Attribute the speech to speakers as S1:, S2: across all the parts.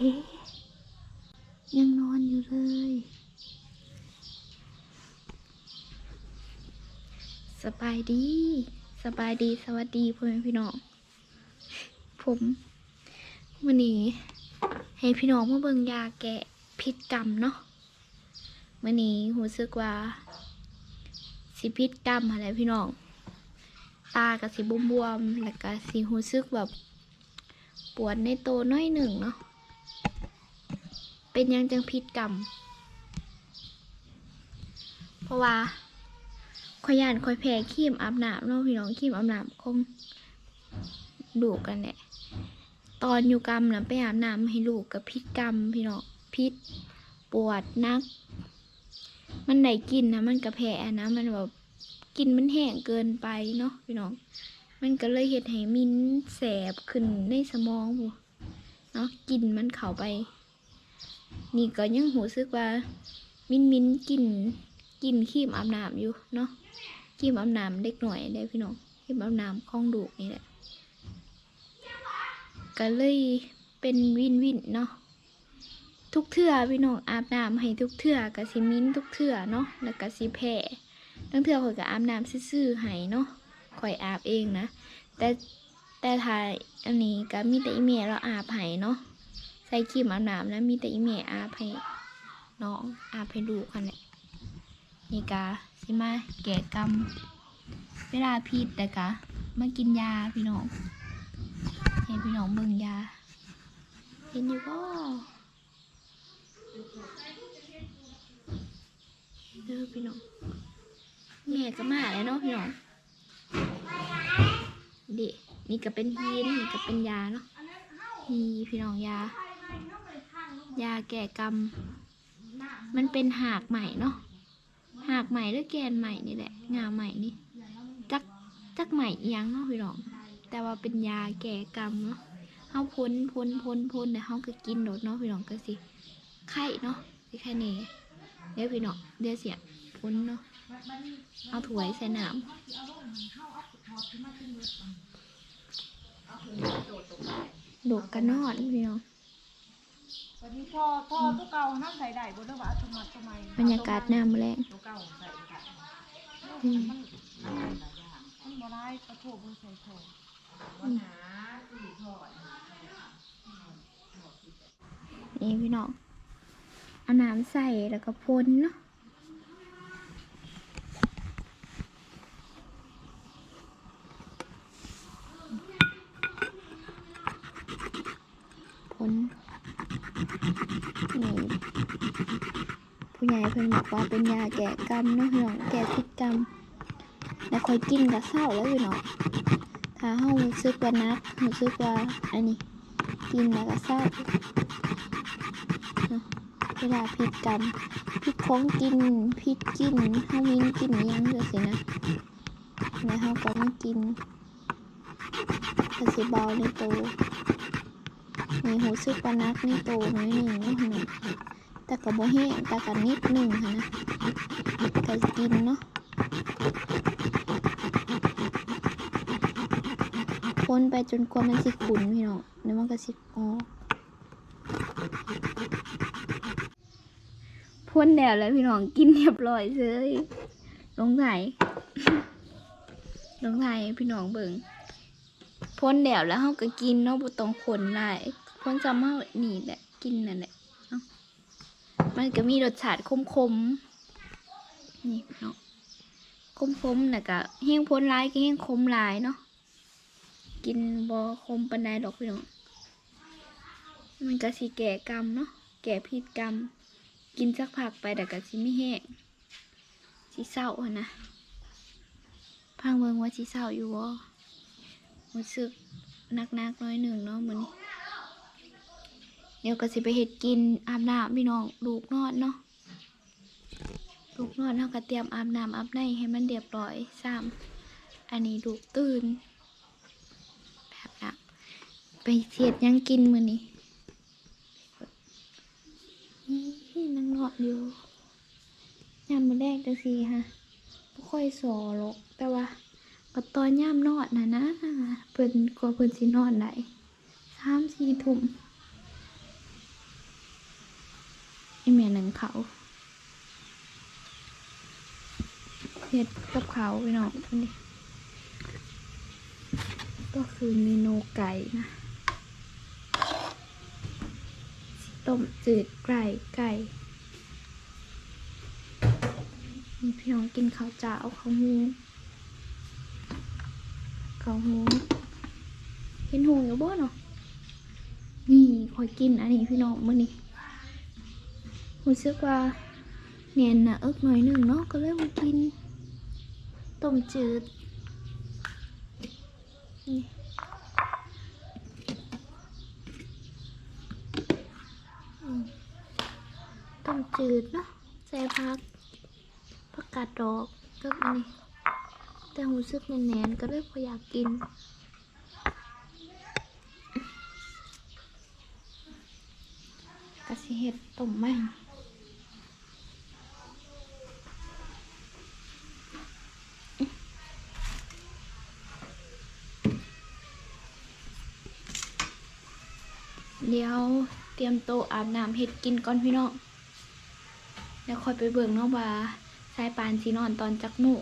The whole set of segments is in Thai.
S1: เฮ้ยังนอนอยู่เลยสบายดี สบายดี สวัสดีพ่อแม่พี่น้อง ผมวันนี้ให้พี่น้องมาเบิ่งยาแก้พิษกรรมเนาะวันนี้รู้สึกว่า สิพิษกรรมอะไรพี่น้อง ตากับสิบวมๆแล้วก็สิรู้สึกแบบ ปวดในโตน้อยหนึ่งเนาะ เป็นยังจังพิษกรรม เพราะว่าขอยยานคอยแพ้ครีมอาบน้ำเนาะพี่น้องครีมอาบน้ำคงดูกันแหละตอนอยู่กรรมนะไปอาบน้ำให้ลูกกับพิษกรรมพี่น้องพิษปวดนัก มันไหนกินนะมันกระแพ้นะมันแบบกินมันแห้งเกินไปเนาะพี่น้อง มันก็เลยเห็ดให้มินแสบขึ้นในสมองพู เนาะกินมันเข้าไป นี่ก็ยังหูซึกว่า มินมินกินกินครีมอาบน้ำอยู่เนาะครีมอาบน้ำเด็กหน่อยได้พี่น้องครีมอาบน้ำคล้องดูกนี่แหละก็เลยเป็นวินวินเนาะทุกเทื่อพี่น้องอาบน้ำให้ทุกเทื่อกะสิมิ้นทุกเทื่อเนาะแล้วก็สิแพ้ทั้งเทื่อข่อยก็อาบน้ำซื่อๆให้เนาะข่อยอาบเองนะ แต่ แต่ถ่ายอันนี้ก็มีแต่อีเมลเราอาบให้เนาะใส่ครีมอาบน้ำแล้วมีแต่อีเมลอาบให้น้องอาบให้ดูกันแหละนี่กะสิมาแก่กรรมเวลาพิษแต่กะมากินยาพี่น้องให้พี่น้องเบิ่งยาเห็นอยู่ก็เด้อพี่น้องแม่ก็มาแล้วเนาะพี่น้องเด็ นี่ก็เป็นฮีนนี่ก็เป็นยาเนาะนี่พี่น้องยา ยาแก้กรรม มันเป็นหากใหม่เนาะหากใหม่หรือแกนใหม่นี่แหละ งาใหม่นี่ จักจักใหม่อีหยังเนาะพี่น้อง แต่ว่าเป็นยาแก้กรรมเนาะเฮาพ้นพ้นพ้นพ้นแต่เฮาก็กินโดดเนาะพี่น้องก็สิ ไข่เนาะสิไข่เน่เดี๋ยวพี่น้องเดี๋ยวเสียพ้นเนาะ เอาถ้วยใส่น้ำ ดูกกันนอนพี่น้อง
S2: วันนี้พ่อพ่อตัวเก่าน้ำใส่ได้บ่ได้ว่าทำไมทำไม
S1: บรรยากาศน้ำแรง
S2: ตัวเก่าใส่ได้
S1: อืม
S2: มันมันบ่ได้กระโถบ่ใส่โถ
S1: นี่พี่น้องเอาน้ำใส่แล้วก็พ่นเนาะ พ้นนี่ แม่เพิ่นบอกว่าเป็นยาแก้กรรมนะพี่น้องแก้พิษกรรมแล้วคอยกินกับเศร้าแล้วพี่น้องถ้าเฮารู้สึกว่านักรู้สึกว่าอันนี้กินแล้วก็เศร้าเนาะเวลาพิษกรรมพิษของกินพิษกินเฮาวินกินยังจังซี่นะแล้วเฮาก็มากินก็สิเบาในตัวมีหูซึกปานักในี่โตน้อยหนึ่งนะพี่น้อง แต่ก็บ่แห้งแต่ก็นิดหนึ่งค่ะนะก็กินเนาะพ่นไปจนกว่ามันสิขุนพี่น้องแล้วมันก็สิออกพ่นแล้วแล้วพี่น้องกินเรียบร้อยเลยลงไถ่ลงไห้พี่น้องเบิ่งพ่นแดวแล้วเฮาก็กินเนาะบ่ต้องขนหลายพ่นซ้ำเฮานี่แหละกินนั่นแหละเนาะ มันก็มีรสชาติคมๆนี่เนาะคมๆน่ะก็แห้งพ่นลายก็แห้งคมลายเนาะกินบ่คมปนใดดอกพี่น้องมันก็สิแก่กรรมเนาะแก่พิษกรรม กินสักพักไปแต่ก็สิไม่แห้งสิเศร้าอะนะพังเบิงว่าสิเศร้าอยู่บ่รู้สึกนักนักๆน้อยหนึ่งเนาะมือนี้ เดี๋ยวก็สิไปเห็ดกินอาบน้ำพี่น้องลูกนอนเนาะลูกนอนเท่ากับเตรียมอาบน้ำอาบในให้มันเรียบร้อยซ้ำอันนี้ลูกตื่นแบบนั้นไปเสียดยังกินมือนี้นี่นั่งนอนอยู่ยามมือแรกจังสีฮะไม่ค่อยสอหรอกแต่ว่าก็ตอนย่ามนอนนะนะเพิ่นกลัวเพิ่นสินอนได้สามสี่ทุ่ม อีเมลหนึ่งเขาเฮ็ดกับเขาไปน้องอันนี้ก็คือเมนูไก่นะต้มจืดไก่ไก่มีพี่น้องกินข้าวเจ้าเข้าวหมูข้าวหมูเห็นหูอยู่บ่เนาะนี่คอยกินอันนี้พี่น้องมื้อนี้ รู้สึกว่าเนียนนะอิกหน่อยหนึ่งเนาะก็เลยมากินต้มจืดนี่ต้มจืดเนาะใส่ผักผักกาดดอกกับอันนี้แต่รู้สึกแน่นๆก็เลยพออยากกิน กะสิเห็ดต้มมั เดี๋ยวเตรียมโตะอาบน้ำเห็ดกินก่อนพี่น้องเดี๋ยวคอยไปเบิ่งเนาะว่าสายปานสีนอนตอนจักหมู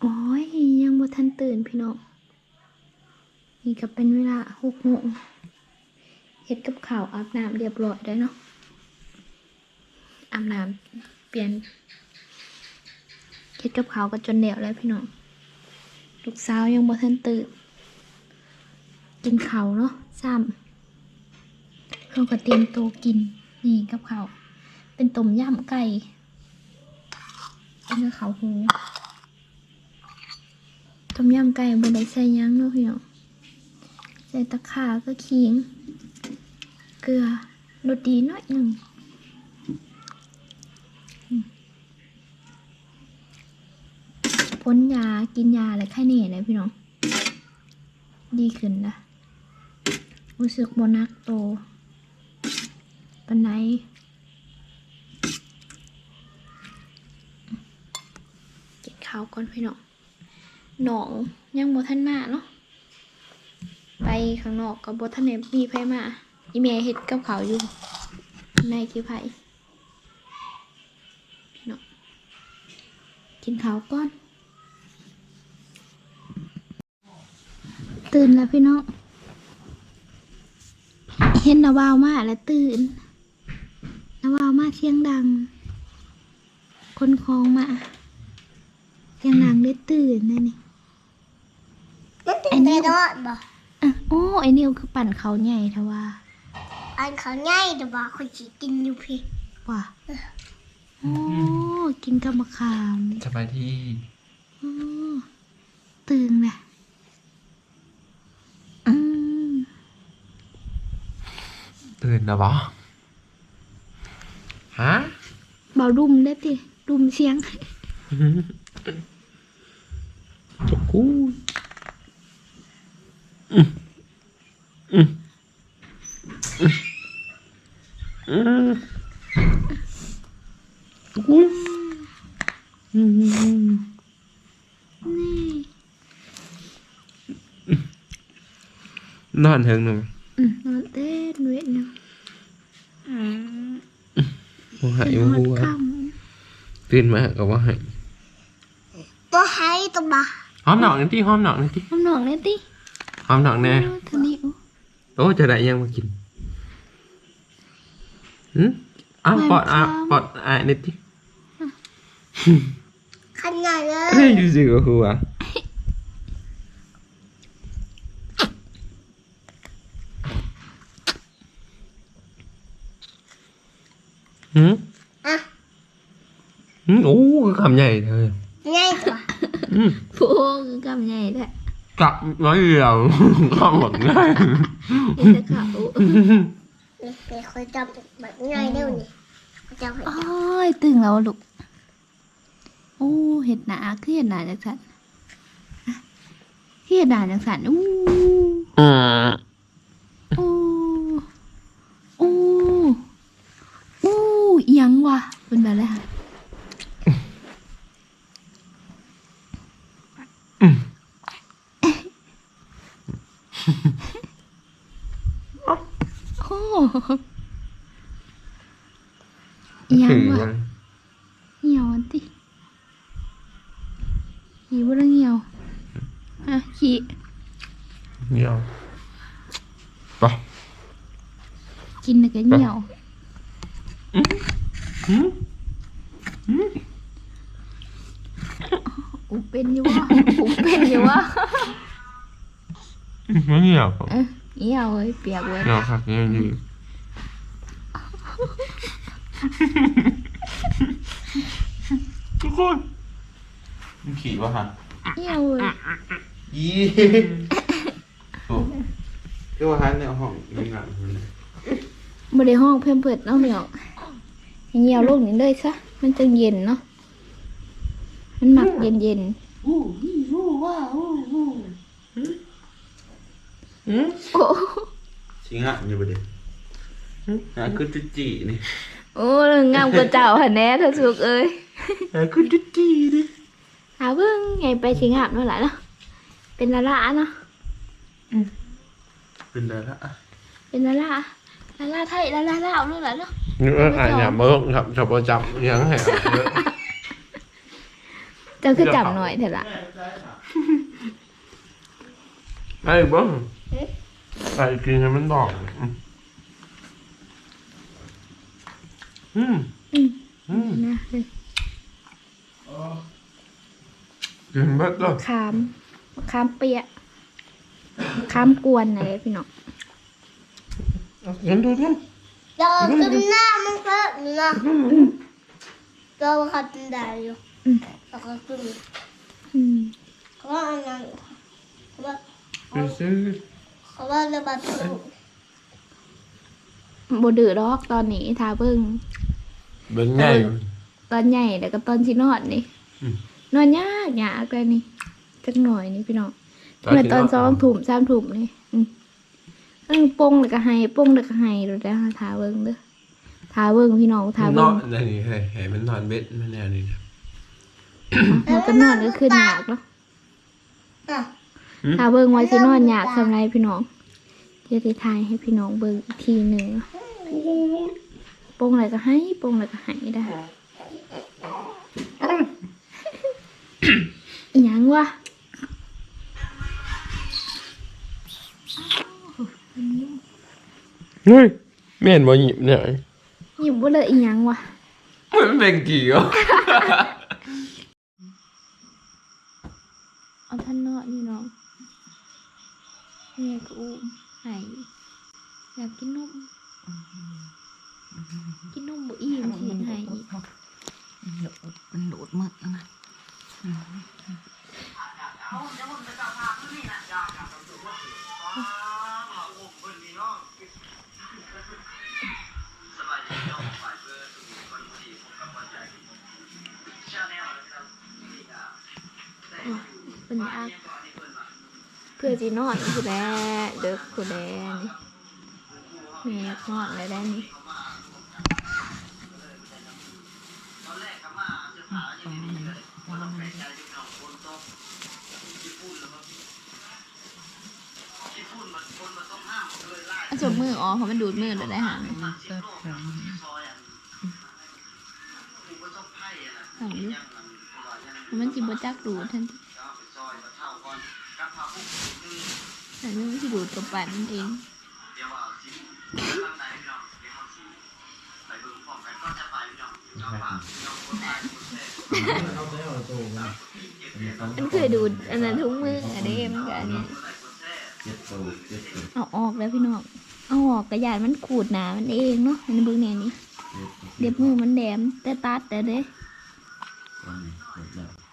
S1: โอ้ยยังบ่ทันตื่นพี่น้องนี่ก็เป็นเวลาหกโมงเฮ็ดกับข่าวอาบน้ำเรียบร้อยได้วเนาะอาบน้ำเปลี่ยนเฮ็ดกับข่าวก็จนเดี่ยวแล้วพี่น้อง ลูกสาวยังบ่ทันตื่นกินข้าวเนาะซ้ำเราก็เตรียมโตกินนี่กับข้าวเป็นต้มยำไก่เป็นกับข้าวหูต้มยำไก่บ่ได้ใส่ยังเนาะพี่น้องใส่ตะขาก็ขิง เกลือรสดีน้อยหนึ่งอืม พ้นยากินยาอะไรแค่นี้เลยพี่น้อง ดีขึ้นนะรู้สึกบนักโตปันไหนกินข้าวก่อนพี่น้องหนองยังโมทันมาเนาะไปข้างนอกกับบทันเนมีไผมาอีเมลเฮ็ดกับเขาอยู่ในกี่ไผพี่น้องกินข้าวก่อน ตื่นแล้วพี่น้อง เห็นนาบ่าวมาแล้วตื่นนาบ่าวมาเสียงดัง คนคลองมาเสียงดังได้ตื่นนั่นนี่
S3: มันเป็นไปรอดบ่
S1: อะโอ้ไอ้นิวคือปั่นเขาใหญ่ทว่า
S3: อันเขาง่ายแต่ว่าคนสิกินอยู่พี่
S1: ว่ะโอ้กินกับมะขาม
S4: สบายดี
S1: โอ้ตื่นเลยอืม
S4: ตื่นนะบอฮะ
S1: เบาดุมได้ติดุมเสียง
S4: หั
S1: ว
S4: หาย
S1: น
S4: หั
S1: อน
S4: ว
S1: ค่
S4: ตื่นมาก็ว่าหาย
S3: ตัวให้ตัวบ่
S4: หอมหนอกนี่ที่หอมหนอกนี่ที่ำ
S1: น้ำหนองเนี่ยติ
S4: หอมหนอกแน่
S1: โอ้เท่านี้โอ้
S4: โอ้จะได้ยังมากินหืมอ้าวปอดอะปอดอะนี่ที่
S3: ขนาดเลย
S4: เฮ้ยดูสิก็คือว่าหืม
S3: อะ
S4: หืมโอ้คำใหญ่เธอ
S3: ง่ายตัว
S4: อืม
S1: โอ้คือกำใหญ่แท้
S4: กัดน้อยเดียวคำแบบง่าย
S1: เห็นแต่เขา
S3: เป็นคนจำแบบง่ายเร็วนี่จำให้
S1: โอ้ยตึงแล้วลูกโอ้เห็ดหนาคือเห็ดหนาจังสันอะคือเห็ดหนาจังสันอู้
S4: อืม
S1: โอ้โอ้โอ้อิหยังวะเป็นแบบไรคะ
S4: อืม
S1: อีหยัง
S4: ขี่
S1: วะ
S4: มัน
S1: เหี่ยวอันติขี่บ่ได้เหี่ยวฮะขี่
S4: เหี่ยวไป
S1: กินแล้วก็เหี่ยว
S4: หืม
S1: กูเป็นอยู่วะกูเป็นอยู่วะ
S4: มันเหี่ยว
S1: เออเหี่ยวเอ้ยเปียกเว้ย
S4: เหี่ยวครับเหี่ยวดีทุกคนมันขี่วะฮะ
S1: เหี่ยวเว้ย
S4: ยี่โอ้ก็ว่าฮันเนี่ยห้องยังไงมันเนี่ย
S1: บ่ได้ห้องเพิ่มเปิดเนาะพี่น้องให้ เหี่ยวลงนี่เลยซะ มันจะเย็นเนาะ มันหมักเย็น
S4: อืม
S1: ๆโอ้
S4: ชิงะอยู่ประเดี๋ยวหาคือจุจีนี่
S1: โอ้งามกว่าเจ้าหั่นแน่เธอสุกเอ้ย
S4: หาคือจุจีนี่
S1: หาเบิ่งไงไปสิงามเนาะล่ะเนาะ เป็นละละเนาะ
S4: เป็นไรละ
S1: เป็นละละ ละละไทยละละลาวเนาะล่ะเนาะ
S4: นึกว่าอ่านอย่าเบิ้งครับจะประจำยังไง
S1: เจ้าคือจำหน่อยเถอะล่ะ
S4: ไอ้เบิ้งไอ้กินให้มันดอกอืม
S1: อืม
S4: อืม
S1: นะ
S4: กินเบิดเลย
S1: ขามมะขามเปียกมะขามกวนอะไรพี่น้อง
S4: กินดูดิ
S3: เรากินหน้ามันก็นะเราขัดได้อยู่เราก็กิน
S1: อืม
S3: เขาว่าอันนั้นเขาว่า
S4: ไปซื้อ
S3: เขาว่าจะมาตู้
S1: บ่ดื้อดอกตอนนี้ทาเบิ่ง
S4: เบิ้งใหญ่
S1: ตอนใหญ่แล้วก็ตอนสินอนนี่
S4: อืม
S1: นอนยากยากเลยนี่จักหน่อยนี่พี่น้องเมื่อตอนสองถุ่มสามถุ่มนี่อืม เออปงแล้วก็ให้ปงแล้วก็ให้ดูได้ทาเบิ่งเด้อทาเบิ่งพี่น้องทา
S4: น
S1: เบิ่
S4: องนนี่ให้ให้มันนอนเบ็ดมันแน่นี่นะ
S1: มันก็นอนก็ขึ้นยากเนาะ
S3: อะ
S1: ทาเบิ่งไว้สินอนยากสำไรพี่น้องเดี๋ยวจะทายให้พี่น้องเบิ่งอีกทีหนึ่งปงอะไรก็ให้ปงอะไรก็ให้ได้อิหยังวะ
S4: เฮ้ยแม่นบ่หยิบเนี่ย
S1: หยิบว่าเลยอีหยังวะ
S4: มันเป็นกี่อะ
S1: เอาท่านเนาะนี่น้องแม่ก็อุ้มให้อยากกินนมกินนมบ่อิ่มสิให้อีก
S2: มันโดดมืดนะ
S1: เป็น เพื่อสินอนผู้แลเด็กผู้แลนี่แม่นอนเลยได้นี่จบมืออ๋อเพราะมันดูดมือเลยได้หางหางอยู่เพราะมันจิบจักดูดทันที แต่นี่มันจะดูดกับปันเองมันเคยดูดอันนั้นทุกมืออันนี้มันก็อันนี้เอาออกแล้วพี่น้องเอาออกกระยานมันขูดหนามันเองเนาะมันเบิ่งแน่นี่เด็บมือมันแดมแต่ตัดแต่เด้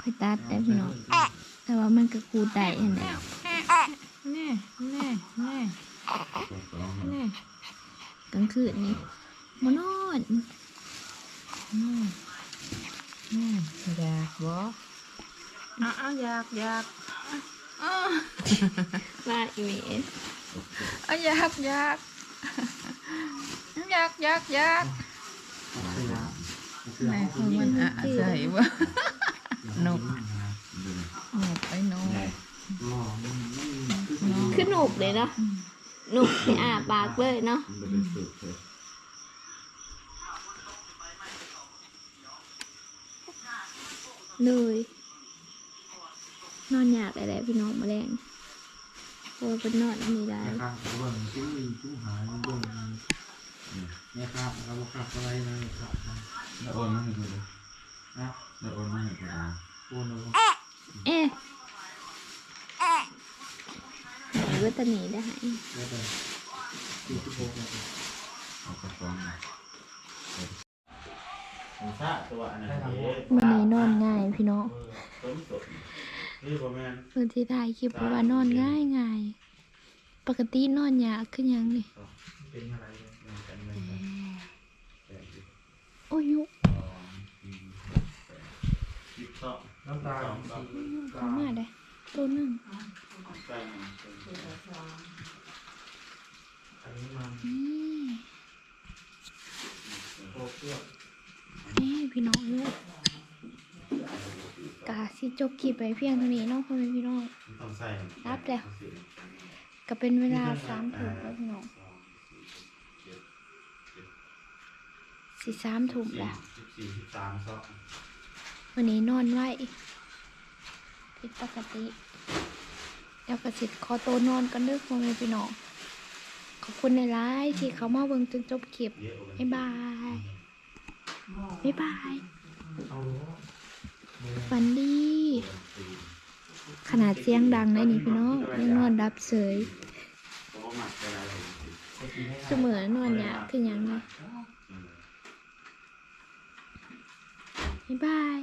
S1: ค่อยตัดแต่พี่น้อง แต่ว่ามันก็ขูดได้เห็นไหม
S2: แน่แน่แน่แน่
S1: กลางคืนนี่มานอน
S2: แน่อยากบ่อะอยากอยาก
S1: มาอีเมล
S2: อะอยากอยากอยากอยากอยากแม่คือมันอะใส่บ่นก นกไปนก
S1: ขึ้นหนุกเลยเนาะหนุกไปอาปากเลยเนาะ
S5: มันเป็นสุดเลย
S1: เลยนอนอยากอะไรพี่น้องมาแรงโอ้เป็นนอนอันนี้ได้
S5: นะครับเบิ่งจุ้ยจุ้ยหายเบิ่งเนี่ยครับเราขับอะไรนะครับแล้วโอนมาให้ดูเลยนะแล้วโอนมาให้ดูนะโอนเอา
S1: เอ๊ะ ไหนว่าตะหนีได้
S5: แล้วแต่ที่ทุกคนเอากระป๋องมาผมทราบตัวอันนั้นเอง
S1: มันนี้นอนง่ายพี่น้อง
S5: ต้มสดนี่ประ
S1: เมื่อที่ถ่ายคลิปเพราะว่านอนง่ายง่ายปกตินอนยากขึ้นยังนี่
S5: เป็นอะไรเนี่ยมันกันเลยแปดสิบ
S1: โอ้ยยุ
S5: สองสี่แปดสิบสองน้ำตาล
S1: เขามาได้ ตัวหนึ่ง
S5: ใช่อันนี้มัน
S1: นี่
S5: โคเพื่อ
S1: นี่พี่น้องเลยกาสิจบคลิปไปเพียงเท่านี้เนาะพ่อแม่พี่น้อง
S5: ต้องใส่
S1: รับแล้วก็เป็นเวลาสามทุ่มแล้วพี่น้องสี่สามทุ่มแล้ว
S5: สิบสี่สิบสามสอง
S1: วันนี้นอนไว้ ผิดปกติแล้วก็สิขอตัวนอนกันเด้อพ่อแม่พี่น้อง ขอบคุณในไลฟ์ที่เขามาเบิ่งจนจบคลิป
S5: เกว่า
S1: บ๊ายบายบ๊ายบายฝันดี ขนาดเสียงดังเลยนี่พี่น้องยังนอนรับเสย
S5: เพราะว่าหมักไปแล้ว
S1: เสมอนอนยากคือหยังไงบ๊ายบาย